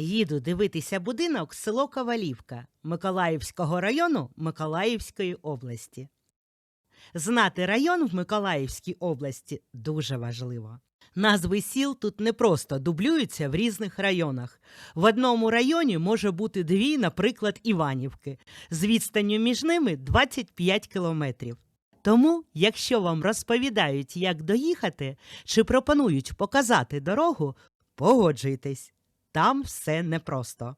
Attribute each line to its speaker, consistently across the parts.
Speaker 1: Їду дивитися будинок село Ковалівка Миколаївського району Миколаївської області. Знати район в Миколаївській області дуже важливо. Назви сіл тут не просто дублюються в різних районах. В одному районі може бути дві, наприклад, Іванівки, з відстанню між ними 25 кілометрів. Тому, якщо вам розповідають, як доїхати, чи пропонують показати дорогу, погоджуйтесь, там все непросто.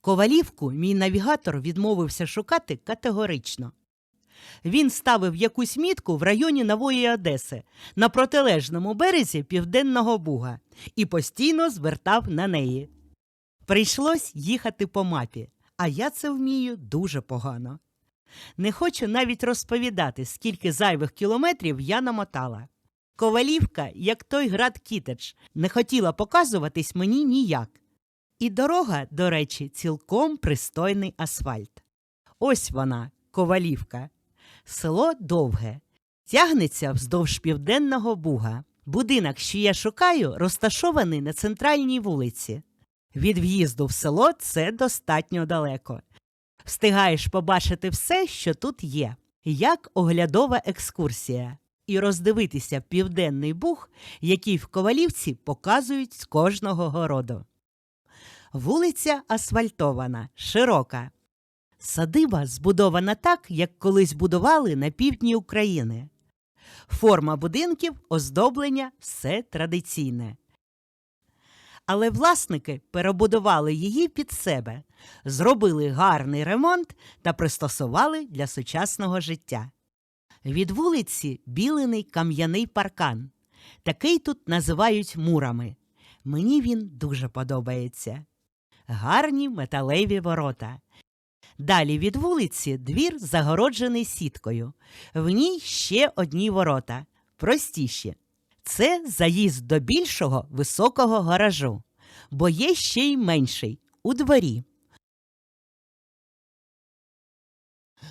Speaker 1: Ковалівку мій навігатор відмовився шукати категорично. Він ставив якусь мітку в районі Нової Одеси на протилежному березі Південного Буга і постійно звертав на неї. Прийшлось їхати по мапі, а я це вмію дуже погано. Не хочу навіть розповідати, скільки зайвих кілометрів я намотала. Ковалівка, як той град Кітедж, не хотіла показуватись мені ніяк. І дорога, до речі, цілком пристойний асфальт. Ось вона, Ковалівка. Село довге, тягнеться вздовж південного буга. Будинок, що я шукаю, розташований на центральній вулиці. Від в'їзду в село це достатньо далеко. Встигаєш побачити все, що тут є, як оглядова екскурсія, і роздивитися південний буг, який в Ковалівці показують з кожного городу. Вулиця асфальтована, широка. Садиба збудована так, як колись будували на півдні України. Форма будинків, оздоблення все традиційне. Але власники перебудували її під себе, зробили гарний ремонт та пристосували для сучасного життя. Від вулиці білений кам'яний паркан. Такий тут називають мурами. Мені він дуже подобається. Гарні металеві ворота. Далі від вулиці двір загороджений сіткою. В ній ще одні ворота, простіші. Це заїзд до більшого високого гаражу, бо є ще й менший у дворі.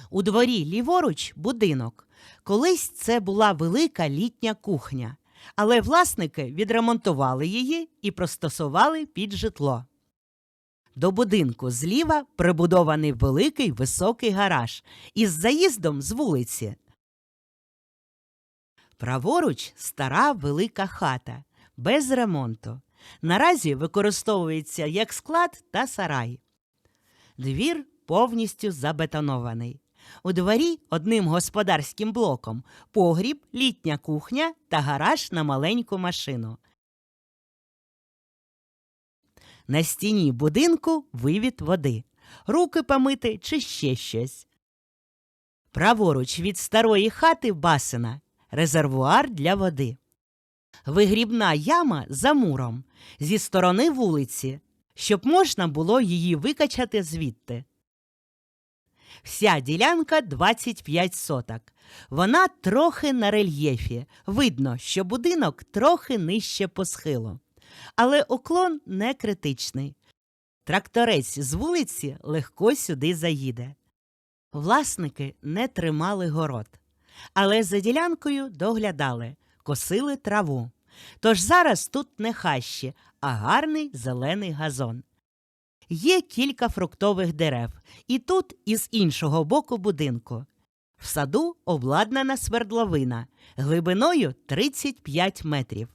Speaker 1: У дворі ліворуч будинок. Колись це була велика літня кухня, але власники відремонтували її і простосували під житло. До будинку зліва прибудований великий високий гараж із заїздом з вулиці. Праворуч стара велика хата без ремонту. Наразі використовується як склад та сарай. Двір повністю забетонований. У дворі одним господарським блоком погріб, літня кухня та гараж на маленьку машину. На стіні будинку вивід води, руки помити чи ще щось. Праворуч від старої хати басина резервуар для води. Вигрібна яма за муром зі сторони вулиці, щоб можна було її викачати звідти. Вся ділянка 25 соток. Вона трохи на рельєфі. Видно, що будинок трохи нижче по схилу. Але уклон не критичний. Тракторець з вулиці легко сюди заїде. Власники не тримали город, але за ділянкою доглядали, косили траву. Тож зараз тут не хащі, а гарний зелений газон. Є кілька фруктових дерев, і тут, і з іншого боку будинку. В саду обладнана свердловина глибиною 35 метрів.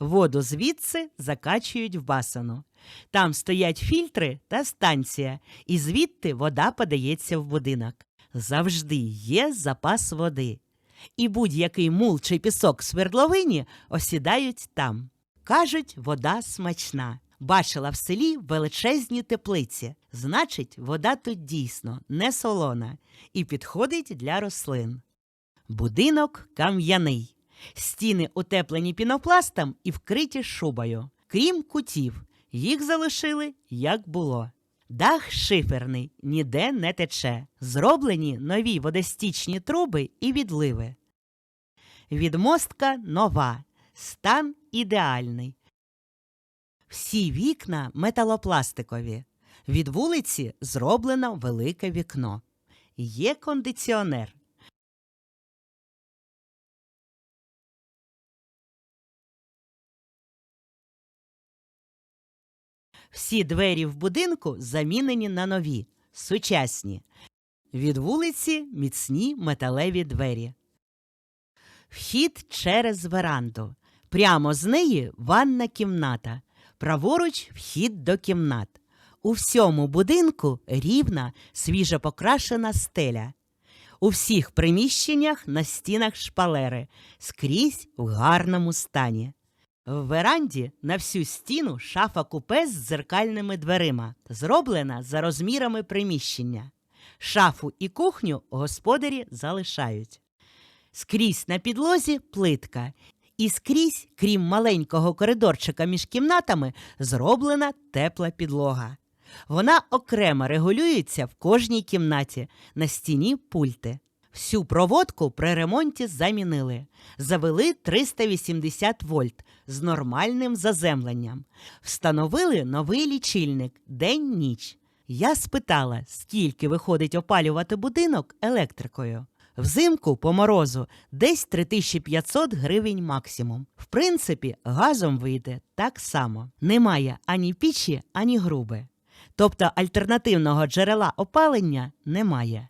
Speaker 1: Воду звідси закачують в басану. Там стоять фільтри та станція, і звідти вода подається в будинок. Завжди є запас води. І будь-який мул чи пісок в свердловині осідають там. Кажуть, вода смачна. Бачила в селі величезні теплиці. Значить, вода тут дійсно не солона і підходить для рослин. Будинок кам'яний. Стіни утеплені пінопластом і вкриті шубою. Крім кутів, їх залишили як було. Дах шиферний, ніде не тече. Зроблені нові водостічні труби і відливи. Відмостка нова, стан ідеальний. Всі вікна металопластикові. Від вулиці зроблено велике вікно. Є кондиціонер. Всі двері в будинку замінені на нові, сучасні. Від вулиці міцні металеві двері. Вхід через веранду. Прямо з неї ванна кімната. Праворуч вхід до кімнат. У всьому будинку рівна, свіжо покрашена стеля. У всіх приміщеннях на стінах шпалери, скрізь в гарному стані. В веранді на всю стіну шафа купе з дзеркальними дверима, зроблена за розмірами приміщення. Шафу і кухню господарі залишають. Скрізь на підлозі плитка, і скрізь, крім маленького коридорчика між кімнатами, зроблена тепла підлога. Вона окремо регулюється в кожній кімнаті, на стіні пульти. Всю проводку при ремонті замінили. Завели 380 вольт з нормальним заземленням. Встановили новий лічильник день-ніч. Я спитала, скільки виходить опалювати будинок електрикою. Взимку по морозу десь 3500 гривень максимум. В принципі, газом вийде так само. Немає ані пічі, ані груби. Тобто альтернативного джерела опалення немає.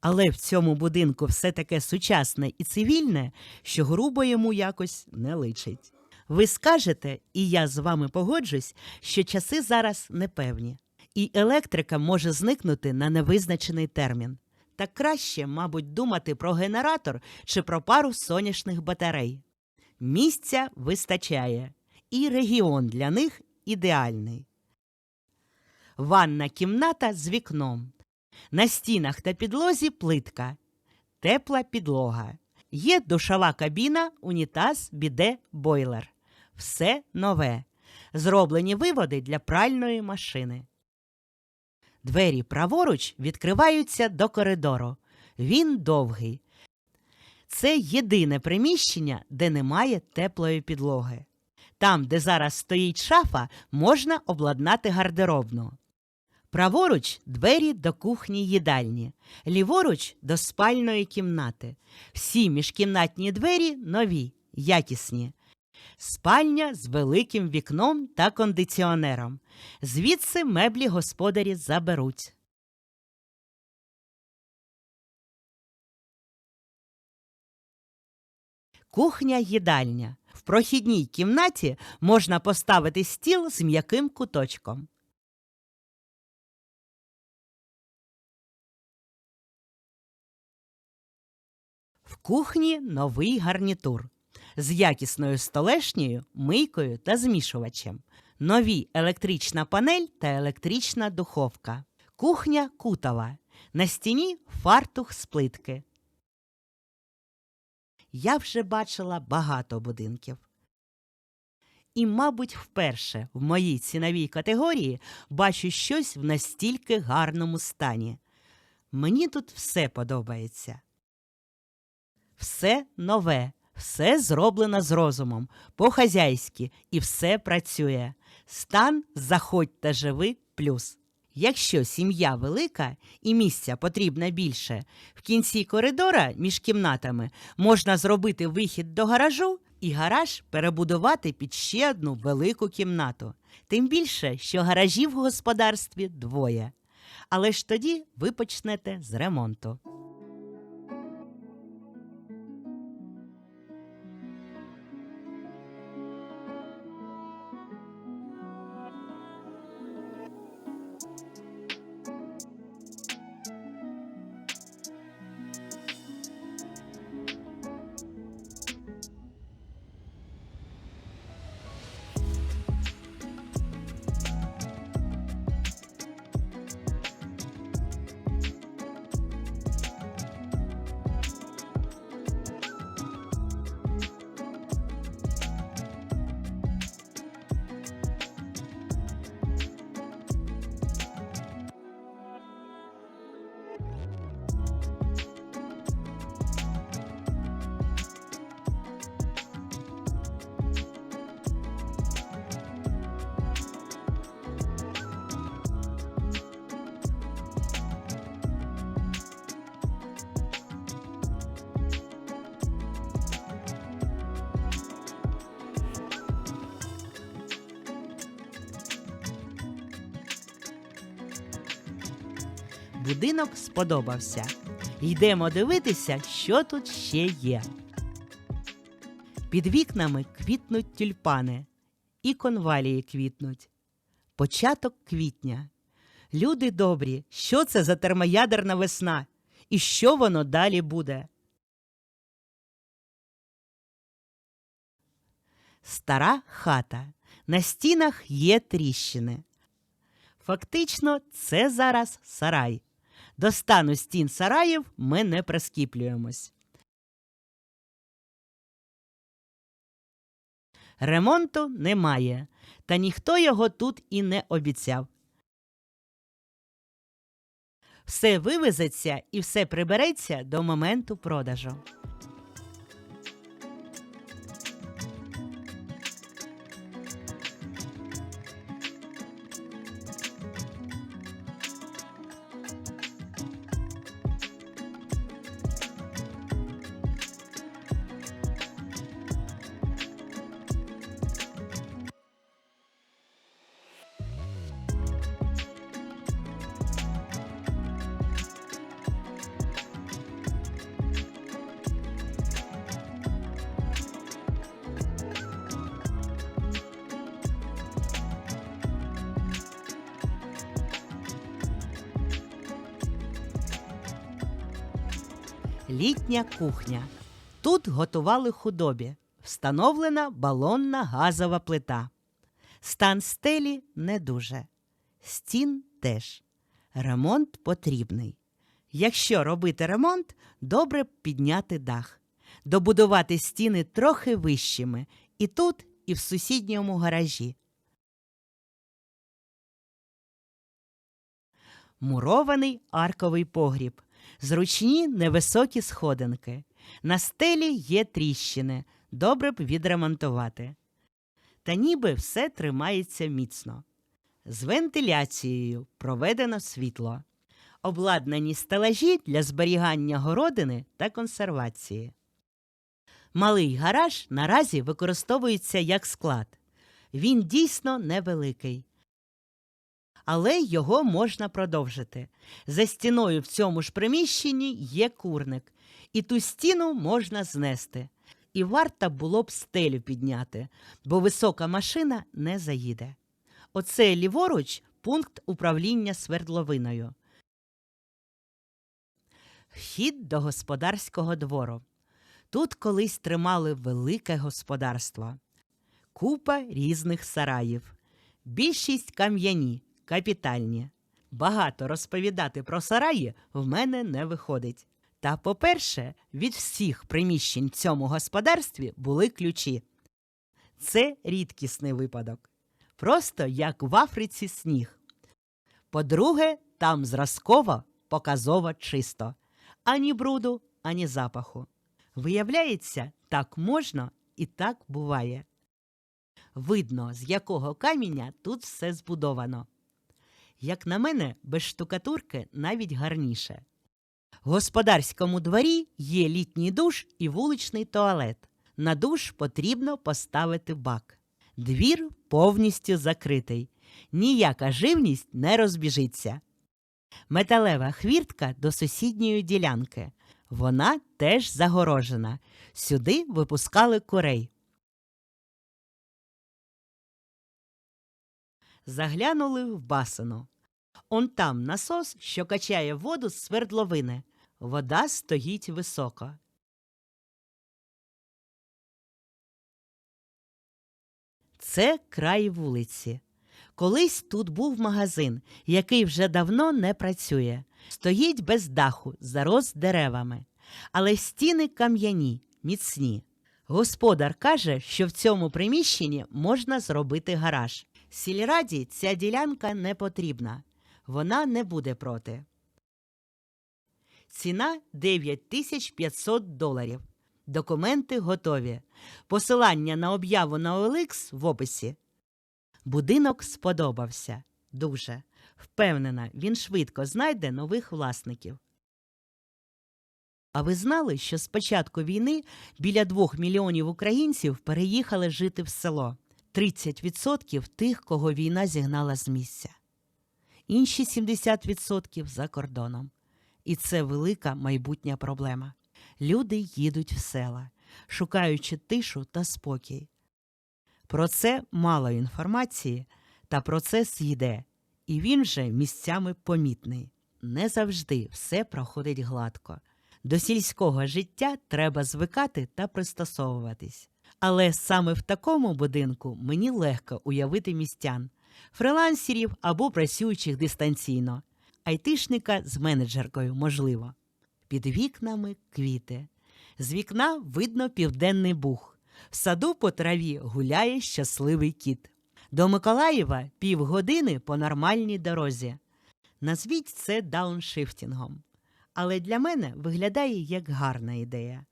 Speaker 1: Але в цьому будинку все таке сучасне і цивільне, що грубо йому якось не личить. Ви скажете, і я з вами погоджусь, що часи зараз непевні, і електрика може зникнути на невизначений термін. Та краще, мабуть, думати про генератор чи про пару сонячних батарей. Місця вистачає, і регіон для них ідеальний. Ванна кімната з вікном. На стінах та підлозі плитка, тепла підлога. Є душова кабіна, унітаз, біде, бойлер. Все нове. Зроблені виводи для пральної машини. Двері праворуч відкриваються до коридору. Він довгий. Це єдине приміщення, де немає теплої підлоги. Там, де зараз стоїть шафа, можна обладнати гардеробну. Праворуч двері до кухні їдальні, ліворуч до спальної кімнати. Всі міжкімнатні двері нові, якісні. Спальня з великим вікном та кондиціонером. Звідси меблі господарі заберуть. Кухня їдальня. В прохідній кімнаті можна поставити стіл з м'яким куточком. В кухні новий гарнітур з якісною столешнею, мийкою та змішувачем. Нові електрична панель та електрична духовка. Кухня кутова. На стіні фартух з плитки. Я вже бачила багато будинків. І, мабуть, вперше в моїй ціновій категорії бачу щось в настільки гарному стані. Мені тут все подобається. Все нове, все зроблено з розумом, по-хазяйськи, і все працює. Стан заходь та живи плюс. Якщо сім'я велика і місця потрібно більше, в кінці коридора між кімнатами можна зробити вихід до гаражу і гараж перебудувати під ще одну велику кімнату. Тим більше, що гаражів в господарстві двоє. Але ж тоді ви почнете з ремонту. Будинок сподобався. Йдемо дивитися, що тут ще є. Під вікнами квітнуть тюльпани, і конвалії квітнуть. Початок квітня. Люди добрі, що це за термоядерна весна? І що воно далі буде? Стара хата. На стінах є тріщини. Фактично, це зараз сарай. До стану стін сараїв ми не прискіплюємось. Ремонту немає, та ніхто його тут і не обіцяв. Все вивезеться і все прибереться до моменту продажу. Літня кухня. Тут готували худобі. Встановлена балонна газова плита. Стан стелі не дуже. Стін теж. Ремонт потрібний. Якщо робити ремонт, добре підняти дах, добудувати стіни трохи вищими і тут, і в сусідньому гаражі. Мурований арковий погріб, зручні невисокі сходинки. На стелі є тріщини, добре б відремонтувати. Та ніби все тримається міцно. З вентиляцією проведено світло, обладнані стелажі для зберігання городини та консервації. Малий гараж наразі використовується як склад. Він дійсно невеликий. Але його можна продовжити. За стіною в цьому ж приміщенні є курник, і ту стіну можна знести. І варто було б стелю підняти, бо висока машина не заїде. Оце ліворуч пункт управління свердловиною. Вхід до господарського двору. Тут колись тримали велике господарство. Купа різних сараїв. Більшість кам'яні, капітальні. Багато розповідати про сараї в мене не виходить. Та, по-перше, від всіх приміщень в цьому господарстві були ключі. Це рідкісний випадок. Просто як в Африці сніг. По-друге, там зразково, показово чисто. Ані бруду, ані запаху. Виявляється, так можна і так буває. Видно, з якого каміння тут все збудовано. Як на мене, без штукатурки навіть гарніше. В господарському дворі є літній душ і вуличний туалет. На душ потрібно поставити бак. Двір повністю закритий. Ніяка живність не розбіжиться. Металева хвіртка до сусідньої ділянки. Вона теж загорожена. Сюди випускали курей. Заглянули в басину. Он там насос, що качає воду з свердловини. Вода стоїть високо. Це край вулиці. Колись тут був магазин, який вже давно не працює. Стоїть без даху, зарос деревами. Але стіни кам'яні, міцні. Господар каже, що в цьому приміщенні можна зробити гараж. Сільраді ця ділянка не потрібна. Вона не буде проти. Ціна 9500 доларів. Документи готові. Посилання на об'яву на OLX в описі. Будинок сподобався. Дуже. Впевнена, він швидко знайде нових власників. А ви знали, що з початку війни біля двох мільйонів українців переїхали жити в село? 30% тих, кого війна зігнала з місця. інші 70% за кордоном. І це велика майбутня проблема. Люди їдуть в села, шукаючи тишу та спокій. Про це мало інформації, та процес йде, і він же місцями помітний. Не завжди все проходить гладко. До сільського життя треба звикати та пристосовуватись. Але саме в такому будинку мені легко уявити містян, фрилансерів або працюючих дистанційно, айтишника з менеджеркою, можливо. Під вікнами квіти. З вікна видно південний буг. В саду по траві гуляє щасливий кіт. До Миколаєва півгодини по нормальній дорозі. Назвіть це дауншифтінгом. Але для мене виглядає як гарна ідея.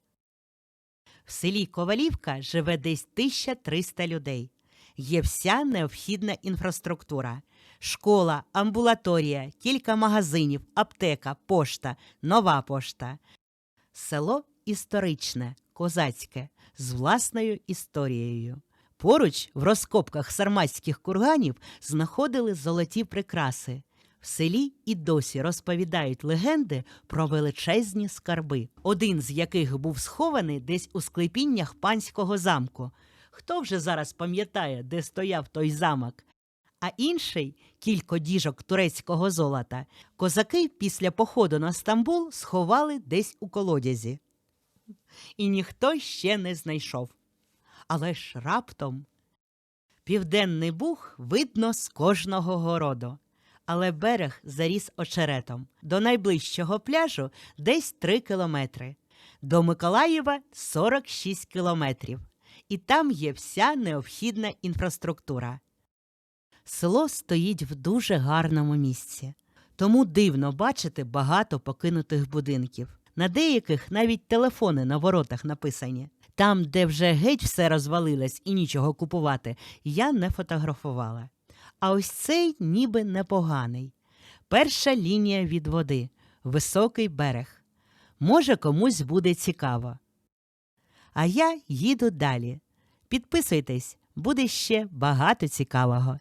Speaker 1: В селі Ковалівка живе десь 1300 людей. Є вся необхідна інфраструктура: школа, амбулаторія, кілька магазинів, аптека, пошта, нова пошта. Село історичне, козацьке, з власною історією. Поруч в розкопках сарматських курганів знаходили золоті прикраси. В селі і досі розповідають легенди про величезні скарби, один з яких був схований десь у склепіннях панського замку. Хто вже зараз пам'ятає, де стояв той замок? А інший кілько діжок турецького золота козаки після походу на Стамбул сховали десь у колодязі. І ніхто ще не знайшов. Але ж раптом південний буг видно з кожного городу але берег заріс очеретом. До найближчого пляжу десь 3 кілометри. До Миколаєва 46 кілометрів. І там є вся необхідна інфраструктура. Село стоїть в дуже гарному місці, тому дивно бачити багато покинутих будинків. На деяких навіть телефони на воротах написані. Там, де вже геть все розвалилось і нічого купувати, я не фотографувала. А ось цей ніби непоганий. Перша лінія від води, високий берег. Може, комусь буде цікаво. А я їду далі. Підписуйтесь, буде ще багато цікавого.